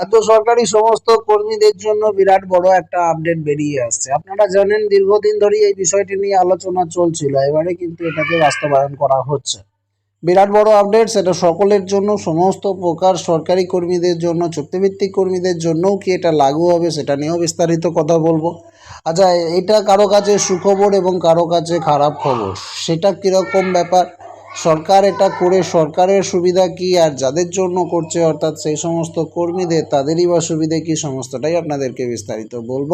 এত সরকারি সমস্ত কর্মীদের জন্য বিরাট বড় একটা আপডেট বেরিয়ে আসছে। আপনারা জানেন দীর্ঘদিন ধরেই এই বিষয়টি নিয়ে আলোচনা চলছিল, এবারে কিন্তু এটাকে বাস্তবায়ন করা হচ্ছে। বিরাট বড় আপডেট সেটা সকলের জন্য, সমস্ত প্রকার সরকারি কর্মীদের জন্য, চুক্তিভিত্তিক কর্মীদের জন্যও কি এটা লাগু হবে, সেটা নিয়েও বিস্তারিত কথা বলব। আচ্ছা এটা কারও কাছে সুখবর এবং কারও কাছে খারাপ খবর? সেটা কীরকম ব্যাপার? সরকার এটা করে, সরকারের সুবিধা কি আর যাদের জন্য করছে, অর্থাৎ সেই সমস্ত কর্মীদের, তাদেরই বা সুবিধা কি সমস্তটাই আপনাদেরকে বিস্তারিত বলব।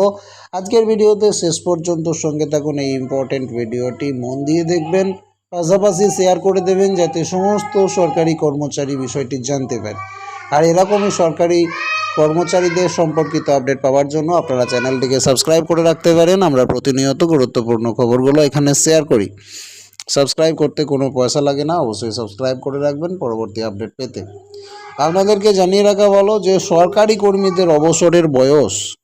আজকের ভিডিওতে শেষ পর্যন্ত সঙ্গে থাকুন এই ইম্পর্টেন্ট ভিডিওটি। মন দিয়ে দেখবেন, পাশাপাশি শেয়ার করে দেবেন যাতে সমস্ত সরকারি কর্মচারী বিষয়টি জানতে পারে। আর এরকমই সরকারি কর্মচারীদের সম্পর্কিত আপডেট পাওয়ার জন্য আপনারা চ্যানেলটিকে সাবস্ক্রাইব করে রাখতে পারেন। আমরা প্রতিনিয়ত গুরুত্বপূর্ণ খবরগুলো এখানে শেয়ার করি। সাবস্ক্রাইব করতে কোনো পয়সা লাগে না, অবশ্যই সাবস্ক্রাইব করে রাখবেন, পরবর্তী আপডেট পেতে। আপনাদেরকে জানিয়ে রাখা ভালো যে, সরকারি কর্মীদের অবসরের বয়স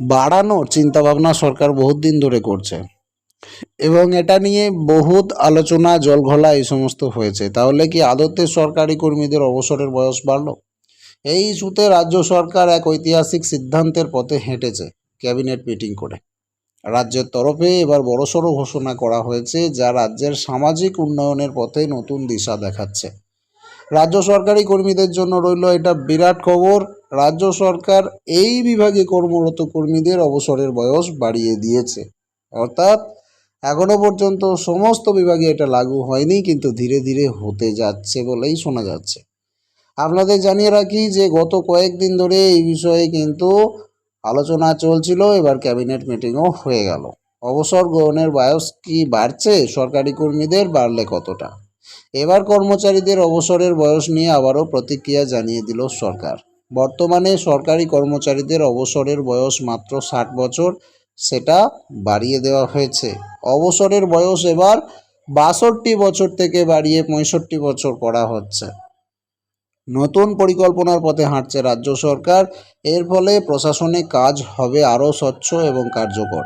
বাড়ানোর চিন্তাভাবনা সরকার বহুত দিন ধরে করছে। এবং এটা নিয়ে বহুত আলোচনা, জলঘলা এই সমস্ত হয়েছে। তাহলে কি আদতে সরকারি কর্মীদের অবসরের বয়স বাড়লো? এই ইস্যুতে রাজ্য সরকার এক ঐতিহাসিক সিদ্ধান্তের পথে হেঁটেছে, ক্যাবিনেট মিটিং করে। রাজ্যের তরফে এবার বড়সড় ঘোষণা করা হয়েছে, যা রাজ্যের সামাজিক উন্নয়নের পথে নতুন দিশা দেখাচ্ছে। রাজ্য সরকারি কর্মীদের জন্য রইল এটা বিরাট খবর। রাজ্য সরকার এই বিভাগে কর্মরত কর্মীদের অবসরের বয়স বাড়িয়ে দিয়েছে। অর্থাৎ এখনও পর্যন্ত সমস্ত বিভাগে এটা লাগু হয়নি, কিন্তু ধীরে ধীরে হতে যাচ্ছে বলেই শোনা যাচ্ছে। আপনাদের জানিয়ে রাখি যে গত কয়েকদিন ধরে এই বিষয়ে কিন্তু আলোচনা চলছিল, এবার ক্যাবিনেট মিটিংও হয়ে গেল। অবসর গ্রহণের বয়স কি বাড়ছে? সরকারি কর্মীদের বাড়লে কতটা? এবার কর্মচারীদের অবসরের বয়স নিয়ে আবারও প্রতিক্রিয়া জানিয়ে দিল সরকার। বর্তমানে সরকারি কর্মচারীদের অবসরের বয়স মাত্র ষাট বছর, সেটা বাড়িয়ে দেওয়া হয়েছে। অবসরের বয়স এবার বাষট্টি বছর থেকে বাড়িয়ে পঁয়ষট্টি বছর করা হচ্ছে। নতুন পরিকল্পনার পথে হাঁটছে রাজ্য সরকার। এর ফলে প্রশাসনিক কাজ হবে আরও স্বচ্ছ এবং কার্যকর।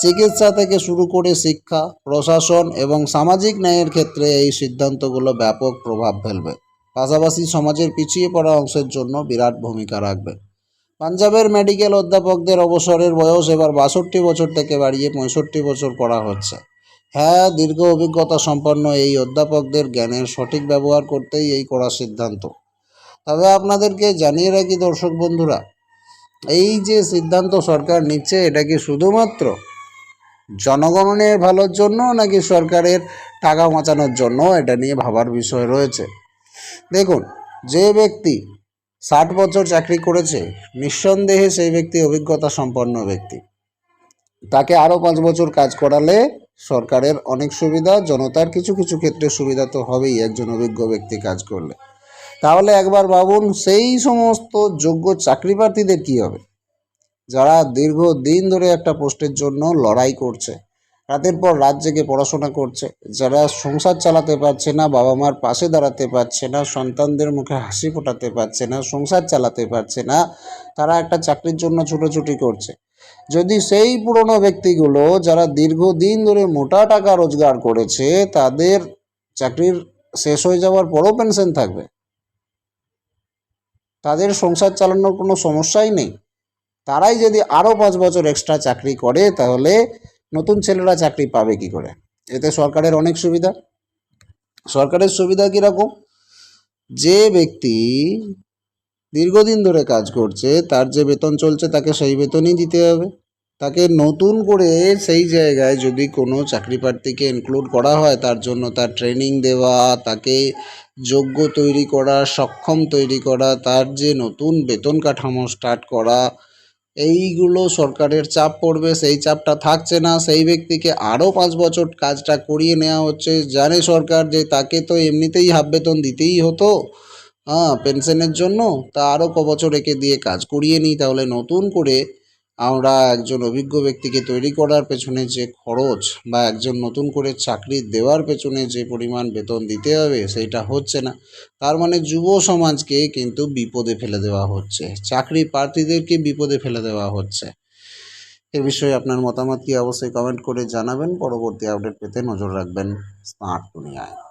চিকিৎসা থেকে শুরু করে শিক্ষা, প্রশাসন এবং সামাজিক ন্যায়ের ক্ষেত্রে এই সিদ্ধান্তগুলো ব্যাপক প্রভাব ফেলবে। পাশাপাশি সমাজের পিছিয়ে পড়া অংশের জন্য বিরাট ভূমিকা রাখবে। পাঞ্জাবের মেডিকেল অধ্যাপকদের অবসরের বয়স এবার বাষট্টি বছর থেকে বাড়িয়ে পঁয়ষট্টি বছর করা হচ্ছে। হ্যাঁ দীর্ঘ অভিজ্ঞতা সম্পন্ন এই অধ্যাপকদের জ্ঞানের সঠিক ব্যবহার করতেই এই করা সিদ্ধান্ত। তবে আপনাদেরকে জানিয়ে রাখি, দর্শক বন্ধুরা, এই যে সিদ্ধান্ত সরকার নিচ্ছে, এটা কি শুধুমাত্র জনগণের ভালোর জন্য, নাকি সরকারের টাকা বাঁচানোর জন্য? এটা নিয়ে ভাবার বিষয় রয়েছে। দেখুন, যে ব্যক্তি ষাট বছর চাকরি করেছে, নিঃসন্দেহে সেই ব্যক্তি অভিজ্ঞতা সম্পন্ন ব্যক্তি। তাকে আরও পাঁচ বছর কাজ করালে সরকারের অনেক সুবিধা, জনতার কিছু কিছু ক্ষেত্রে সুবিধা তো হবেই, একজন অভিজ্ঞ ব্যক্তি কাজ করলে। তাহলে একবার ভাবুন, সেই সমস্ত যোগ্য চাকরি প্রার্থীদের কী হবে? যারা দীর্ঘ দিন ধরে একটা পোস্টের জন্য লড়াই করছে, রাতের পর রাত জেগে পড়াশোনা করছে, যারা সংসার চালাতে পারছে না, বাবা মার পাশে দাঁড়াতে পারছে না, সন্তানদের মুখে হাসি ফোটাতে পারছে না, সংসার চালাতে পারছে না, তারা একটা চাকরির জন্য ছুটোছুটি করছে। যদি সেই পুরনো ব্যক্তিগুলো যারা দীর্ঘদিন ধরে মোটা টাকা রোজগার করেছে, তাদের চাকরির শেষ হয়ে যাওয়ার পরও পেনশন থাকবে। তাদের সংসার চালানোর কোনো সমস্যাই নেই। তারাই যদি আরও পাঁচ বছর এক্সট্রা চাকরি করে, তাহলে নতুন ছেলেরা চাকরি পাবে কি করে? এতে সরকারের অনেক সুবিধা। সরকারের সুবিধা কীরকম? যে ব্যক্তি দীর্ঘদিন ধরে কাজ করছে, তার যে বেতন চলছে, তাকে সেই বেতনই দিতে হবে। তাকে নতুন করে সেই জায়গায় যদি কোনো চাকরি প্রার্থীকে ইনক্লুড করা হয়, তার জন্য তার ট্রেনিং দেওয়া, তাকে যোগ্য তৈরি করা, সক্ষম তৈরি করা, তার যে নতুন বেতন কাঠামো স্টার্ট করা, এইগুলো সরকারের চাপ পড়বে, সেই চাপটা থাকছে না। সেই ব্যক্তিকে আরও পাঁচ বছর কাজটা করিয়ে নেওয়া হচ্ছে। জানে সরকার যে তাকে তো এমনিতেই হাফ বেতন দিতেই হতো হ্যাঁ পেনশনের জন্য। তা আরও ক বছর একে দিয়ে কাজ করিয়ে নিই, তাহলে নতুন করে আমরা একজন অভিজ্ঞ ব্যক্তিকে তৈরি করার পেছনে যে খরচ বা একজন নতুন করে চাকরি দেওয়ার পেছনে যে পরিমাণ বেতন দিতে হবে সেটা হচ্ছে না। তার মানে যুব সমাজকে কিন্তু বিপদে ফেলে দেওয়া হচ্ছে। চাকরি প্রার্থীদেরকে বিপদে ফেলে দেওয়া হচ্ছে। এ বিষয়ে আপনার মতামত কি অবশ্যই কমেন্ট করে জানাবেন। পরবর্তী আপডেট পেতে নজর রাখবেন স্মার্ট দুনিয়ায়।